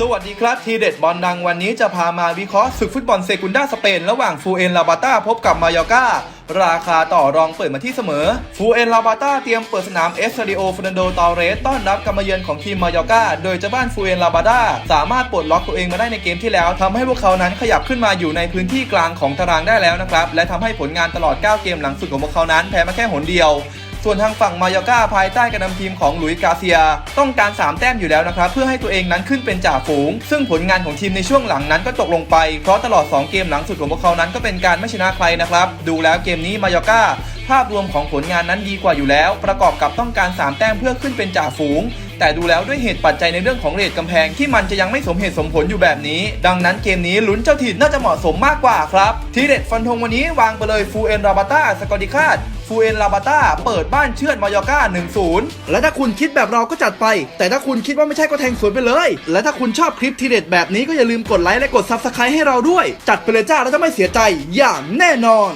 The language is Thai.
สวัสดีครับทีเด็ดบอลดังวันนี้จะพามาวิเคราะห์ศึกฟุตบอลเซกุนดาสเปน ระหว่างฟูเอ็นลาบาต้าพบกับมายอการาคาต่อรองเปิดมาที่เสมอ ฟูเอ็นลาบาต้าเตรียมเปิดสนามเอสซาดิโอฟ r นโดตอเรสต้อนรับการมาเยือนของทีมมายอกาโดยเจ้าบ้านฟูเอ็นลาบาต้าสามารถปลดล็อกตัวเองมาได้ในเกมที่แล้วทำให้พวกเขานั้นขยับขึ้นมาอยู่ในพื้นที่กลางของตารางได้แล้วนะครับและทำให้ผลงานตลอด 9 เกมหลังสุดของพวกเขานั้นแพ้มาแค่หนเดียว ส่วนทางฝั่งมายากาภายใต้การนำทีมของหลุยส์กาเซีย ต้องการ 3 แต้มอยู่แล้วนะครับ เพื่อให้ตัวเองนั้นขึ้นเป็นจ่าฝูง ซึ่งผลงานของทีมในช่วงหลังนั้นก็ตกลงไป เพราะตลอด 2 เกมหลังสุดของพวกเขานั้นก็เป็นการไม่ชนะใครนะครับ ดูแล้วเกมนี้มายากา ภาพรวมของผลงานนั้นดีกว่าอยู่แล้ว ประกอบกับต้องการ 3 แต้มเพื่อขึ้นเป็นจ่าฝูง แต่ดูแล้วด้วยเหตุปัจจัยในเรื่องของเรทกำแพงที่มันจะยังไม่สมเหตุสมผลอยู่แบบนี้ ดังนั้นเกมนี้ลุ้นเจ้าถิ่นน่าจะเหมาะสมมากกว่าครับ ทีเด็ดฟันธงวันนี้วางไปเลยฟูเอนราบาต้าสกอติคาดฟูเอนลาบาต้าเปิดบ้านเชือดมายอก้า 1-0 และถ้าคุณคิดแบบเราก็จัดไป แต่ถ้าคุณคิดว่าไม่ใช่ก็แทงสวนไปเลย และถ้าคุณชอบคลิปทีเด็ดแบบนี้ก็อย่าลืมกดไลค์และกดซับสไครต์ให้เราด้วย จัดไปเลยจ้าแล้วจะไม่เสียใจอย่างแน่นอน